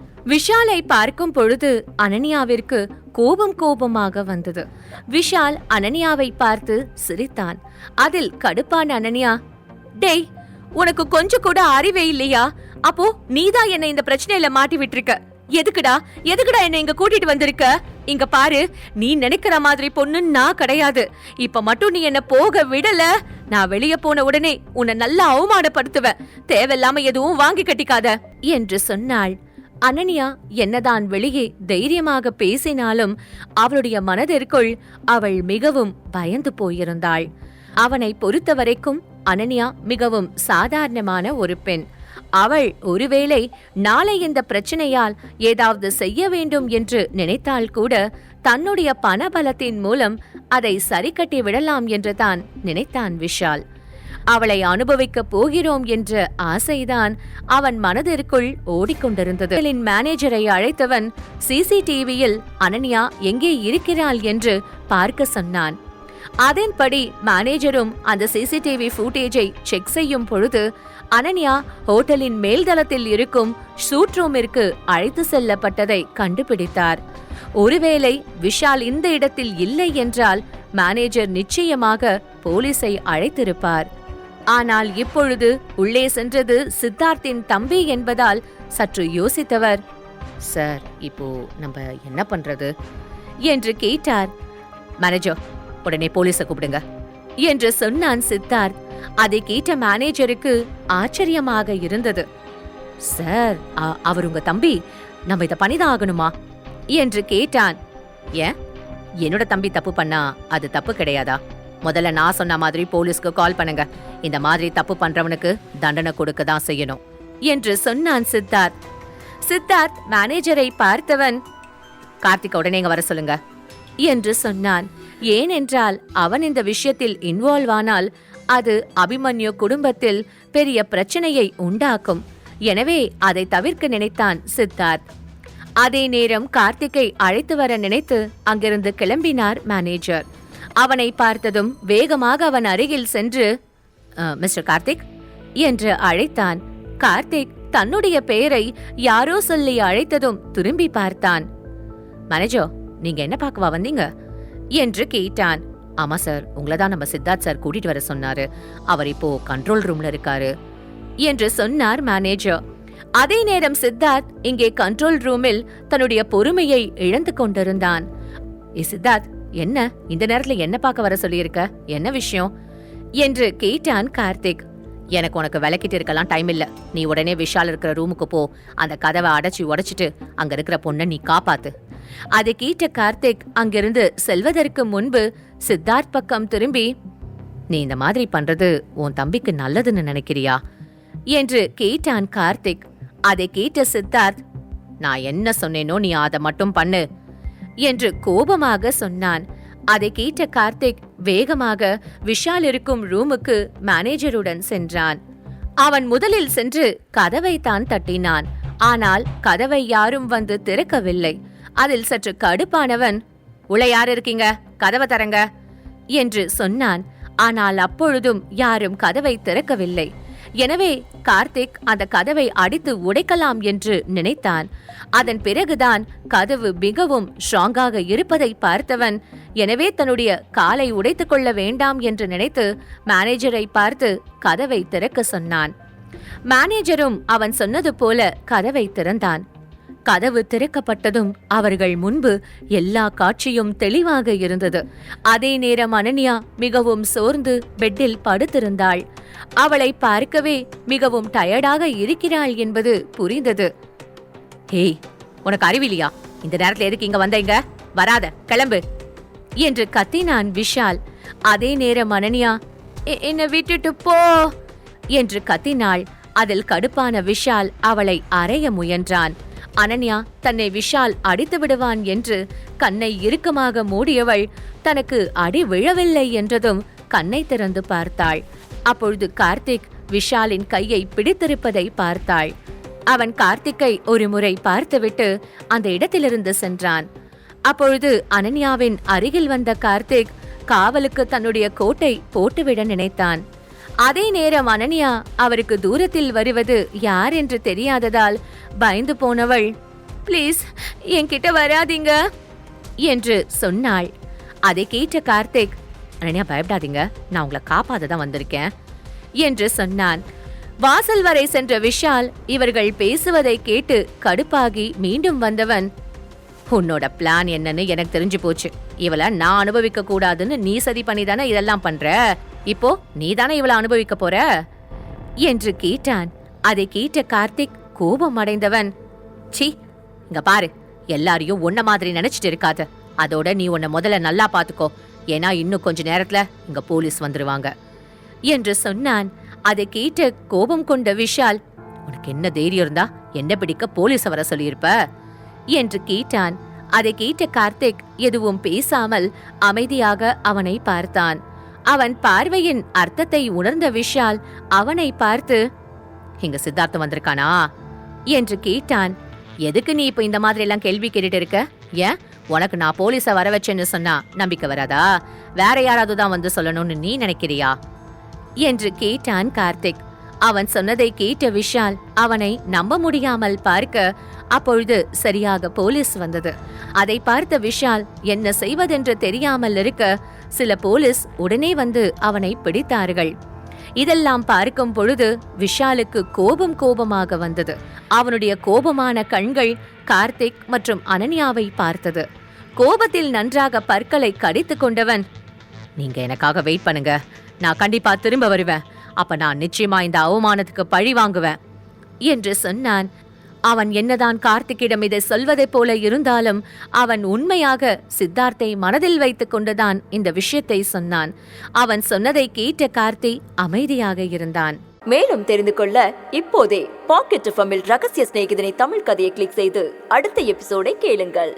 விஷாலை பார்க்கும் பொழுது அனன்யாவிற்கு கோபம் கோபமாக வந்தது. விஷால் அனன்யாவை பார்த்து சிரித்தான். அதில் கடுப்பான அனன்யா டேய் உனக்கு கொஞ்சம் கூட அறிவே இல்லையா? அப்போ நீதான் என்ன இந்த பிரச்சனையில மாட்டி விட்டிருக்க எதுக்குடா எதுக்குடா என்ன இங்க கூட்டிட்டு வந்திருக்க? இங்க பாரு நீ நினைக்கிற மாதிரி பொண்ணு நான் கிடையாது. இப்ப மட்டும் நீ என்ன போக விடல. நான் வெளிய போன உடனே உன்னை நல்லா அவமானப்படுத்துவேன் தேவையில்லாம எதுவும் வாங்கி கட்டிக்காத. என்று சொன்னாள். அனன்யா என்னதான் வெளியே தைரியமாக பேசினாலும் அவளுடைய மனதிற்குள் அவள் மிகவும் பயந்து போயிருந்தாள். அவனை பொறுத்தவரைக்கும் அனன்யா மிகவும் சாதாரணமான ஒரு பெண். அவள் ஒருவேளை நாளை இந்த பிரச்சனையால் ஏதாவது செய்ய வேண்டும் என்று நினைத்தால் கூட தன்னுடைய பணபலத்தின் மூலம் அதை சரிக்கட்டி விடலாம் என்று தான் நினைத்தான் விஷால். அவளை அனுபவிக்கப் போகிறோம் என்ற ஆசைதான் அவன் மனதிற்குள் ஓடிக்கொண்டிருந்தது. மேனேஜரை அழைத்தவன் சிசிடிவியில் அனன்யா எங்கே இருக்கிறாள்? என்று பார்க்க சொன்னான். அதன்படி மேனேஜரும் அந்த சிசிடிவி ஃபுட்டேஜை செக் செய்யும் பொழுது அனன்யா ஹோட்டலின் மேல்தளத்தில் இருக்கும் ஷூட் ரூமிற்கு அழைத்து செல்லப்பட்டதை கண்டுபிடித்தார். ஒருவேளை விஷால் இந்த இடத்தில் இல்லை என்றால் மேனேஜர் நிச்சயமாக போலீஸை அழைத்திருப்பார். ஆனால் இப்பொழுது உள்ளே சென்றது சித்தார்த்தின் தம்பி என்பதால் சற்று யோசித்தவர். சார் இப்போ நம்ம என்ன பண்றது? என்று கேட்டார். மேனேஜர் உடனே போலீஸை கூப்பிடுங்க என்று சொன்னான் சித்தார்த். அதை கேட்ட மேனேஜருக்கு ஆச்சரியமாக இருந்தது. சார் அவர் உங்க தம்பி. நம்ம இதை பண்ணிதான் ஆகணுமா? என்று கேட்டான். ஏன்? என்னோட தம்பி தப்பு பண்ணா அது தப்பு கிடையாதா? முதல்ல நான் சொன்ன மாதிரி போலீஸ்க்கு கால் பண்ணுங்க. இந்த மாதிரி தப்பு பண்றவனுக்கு தண்டனை கொடுக்க தான் செய்யணும் என்று சொன்னான் சித்தார்த். சித்தார்த் மேனேஜரை பார்த்தவன் கார்த்திக் உடனே இங்க வர சொல்லுங்க என்று சொன்னான். ஏனென்றால் அவன் இந்த விஷயத்தில் இன்வால்வ் ஆனால் அது அபிமன்யு குடும்பத்தில் பெரிய பிரச்சனையை உண்டாக்கும். எனவே அதை தவிர்க்க நினைத்தான் சித்தார்த். அதே நேரம் கார்த்திக்கை அழைத்து வர நினைத்து அங்கிருந்து கிளம்பினார் மேனேஜர் அவனை பார்த்ததும் வேகமாக அவன் அருகில் சென்று மிஸ்டர் கார்த்திக் என்று அழைத்தான். கார்த்திக் தன்னுடைய பெயரை யாரோ சொல்லி அழைத்ததும் திரும்பி பார்த்தான். மேனேஜர் நீங்க என்ன பார்க்கவா வந்தீங்க? என்று கேட்டான். ஆமா சார். உங்களை தான் நம்ம சித்தார்த் சார் கூட்டிட்டு வர சொன்னாரு. அவர் இப்போ கண்ட்ரோல் ரூம்ல இருக்காரு என்று சொன்னார் மேனேஜர் அதே நேரம் சித்தார்த் இங்கே கண்ட்ரோல் ரூமில் தன்னுடைய பொறுமையை இழந்து கொண்டிருந்தான். சித்தார்த் என்ன? இந்த நேரத்துல என்ன பார்க்க வர சொல்லியிருக்க? என்ன விஷயம்? என்று கேட்டான் கார்த்திக். எனக்கு உனக்கு விளக்கிட்டு இருக்கலாம் டைம் இல்ல. நீ உடனே விஷால் இருக்கிற ரூமுக்கு போ. அந்த கதவை அடைச்சி உடைச்சிட்டு அங்க இருக்கிற பொண்ணை நீ காப்பாத்து. அதை கேட்ட கார்த்திக் அங்கிருந்து செல்வதற்கு முன்பு சித்தார்த் பக்கம் திரும்பி நீ இந்த மாதிரி பண்றது உன் தம்பிக்கு நல்லதுன்னு நினைக்கிறியா? என்று கேட்டான் கார்த்திக். அதை கேட்ட சித்தார்த் நான் என்ன சொன்னேனோ நீ அதை மட்டும் பண்ணு. என்று கோபமாக சொன்னான். அதை கேட்ட கார்த்திக் வேகமாக விஷால் இருக்கும் ரூமுக்கு மேனேஜருடன் சென்றான். அவன் முதலில் சென்று கதவை தான் தட்டினான். ஆனால் கதவை யாரும் வந்து திறக்கவில்லை. அதில் சற்று கடுப்பானவன் உள்ள யார் இருக்கீங்க? கதவை தரங்க என்று சொன்னான். ஆனால் அப்பொழுதும் யாரும் கதவை திறக்கவில்லை. எனவே கார்த்திக் அந்த கதவை அடித்து உடைக்கலாம் என்று நினைத்தான். அதன் பிறகுதான் கதவு மிகவும் ஸ்ட்ராங்காக இருப்பதை பார்த்தவன் எனவே தன்னுடைய காலை உடைத்துக் கொள்ள வேண்டாம் என்று நினைத்து மேனேஜரை பார்த்து கதவை திறக்க சொன்னான். மேனேஜரும் அவன் சொன்னது போல கதவை திறந்தான். கதவு திறக்கப்பட்டதும் அவர்கள் முன்பு எல்லா காட்சியும் தெளிவாக இருந்தது. அதே நேரம் அனன்யா மிகவும் சோர்ந்து பெட்டில் படுத்திருந்தாள். அவளை பார்க்கவே மிகவும் டயர்டாக இருக்கிறாள் என்பது புரிந்தது. ஹேய் உனக்கு அறிவில்லையா? இந்த நேரத்துல எதுக்கு இங்க வந்தீங்க வராத கிளம்பு. என்று கத்தினான் விஷால். அதே நேரம் அனன்யா "எ- என்னை விட்டுட்டு போ என்று கத்தினாள். அதில் கடுப்பான விஷால் அவளை அறைய முயன்றான். அனன்யா தன்னை விஷால் அடித்து விடுவான் என்று கண்ணை இறுக்கமாக மூடியவள் தனக்கு அடி விழவில்லை என்றதும் கண்ணை திறந்து பார்த்தாள். அப்பொழுது கார்த்திக் விஷாலின் கையை பிடித்திருப்பதை பார்த்தாள். அவன் கார்த்திக்கை ஒரு முறை பார்த்துவிட்டு அந்த இடத்திலிருந்து சென்றான். அப்பொழுது அனன்யாவின் அருகில் வந்த கார்த்திக் காவலுக்கு தன்னுடைய கோட்டை போட்டுவிட நினைத்தான். அதே நேரம் அனன்யா அவருக்கு தூரத்தில் வருவது யார் என்று தெரியாததால் பயந்து போனவள் ப்ளீஸ் என்கிட்ட வராதீங்க என்று சொன்னாள். அதை கேட்ட கார்த்திக் அனன்யா பயப்படாதீங்க. நான் உங்களை காப்பாத தான் வந்திருக்கேன் என்று சொன்னான். வாசல் வரை சென்ற விஷால் இவர்கள் பேசுவதை கேட்டு கடுப்பாகி மீண்டும் வந்தவன் உன்னோட பிளான் என்னன்னு எனக்கு தெரிஞ்சு போச்சு. இவள நான் அனுபவிக்க கூடாதுன்னு நீ சதி பண்ணி தானே இதெல்லாம் பண்ற? இப்போ நீ தானே இவளை அனுபவிக்க போற? என்று கேட்டான். அதை கேட்ட கார்த்திக் கோபம் அடைந்தவன் சி இங்க பாரு. எல்லாரையும் உன்ன மாதிரி நினைச்சிட்டு இருக்காத. அதோட நீ உன்னை முதல்ல நல்லா பாத்துக்கோ. ஏன்னா இன்னும் கொஞ்ச நேரத்துல இங்க போலீஸ் வந்துருவாங்க. என்று சொன்னான். அதை கேட்ட கோபம் கொண்ட விஷால் உனக்கு என்ன தைரியம் இருந்தா என்ன பிடிக்க போலீஸ் வர சொல்லியிருப்ப? என்று கேட்டான். அதை கேட்ட கார்த்திக் எதுவும் பேசாமல் அமைதியாக அவனை பார்த்தான். அவன் பார்வையின் அர்த்தத்தை உணர்ந்த விஷால் அவனை பார்த்து இங்க சித்தார்த்தம் வந்திருக்கானா? என்று கேட்டான். எதுக்கு நீ இப்ப இந்த மாதிரி எல்லாம் கேள்வி கேட்டுட்டு இருக்க? ஏன்? உனக்கு நான் போலீஸ வர வச்சேன்னு சொன்னா நம்பிக்கை வராதா? வேற யாராவது தான் வந்து சொல்லணும்னு நீ நினைக்கிறியா? என்று கேட்டான் கார்த்திக். அவன் சொன்னதை கேட்ட விஷால் அவனை நம்ப முடியாமல் பார்க்க அப்பொழுது சரியாக போலீஸ் வந்தது. அதை பார்த்த விஷால் என்ன செய்வதென்று தெரியாமல் இருக்க சில போலீஸ் உடனே வந்து அவனை பிடித்தார்கள். இதெல்லாம் பார்க்கும் பொழுது விஷாலுக்கு கோபம் கோபமாக வந்தது. அவனுடைய கோபமான கண்கள் கார்த்திக் மற்றும் அனன்யாவை பார்த்தது. கோபத்தில் நன்றாக பற்களை கடித்து கொண்டவன் நீங்க எனக்காக வெயிட் பண்ணுங்க. நான் கண்டிப்பா திரும்ப வருவேன். அப்ப நான் நிச்சயமா இந்த அவமானத்துக்கு பழி வாங்குவேன் என்று சொன்னான் அவன் என்னதான் கார்த்திக்கிடம் இதை சொல்வதைப் போல இருந்தாலும் அவன் உண்மையாக சித்தார்த்தை மனதில் வைத்துக் கொண்டுதான் இந்த விஷயத்தை சொன்னான். அவன் சொன்னதை கேட்ட கார்த்தி அமைதியாக இருந்தான். மேலும் தெரிந்து கொள்ள இப்போதே பாக்கெட் எஃப்எம்மில் ரகசிய சிநேகிதனை தமிழ் கதையை கிளிக் செய்து அடுத்த எபிசோடை கேளுங்கள்.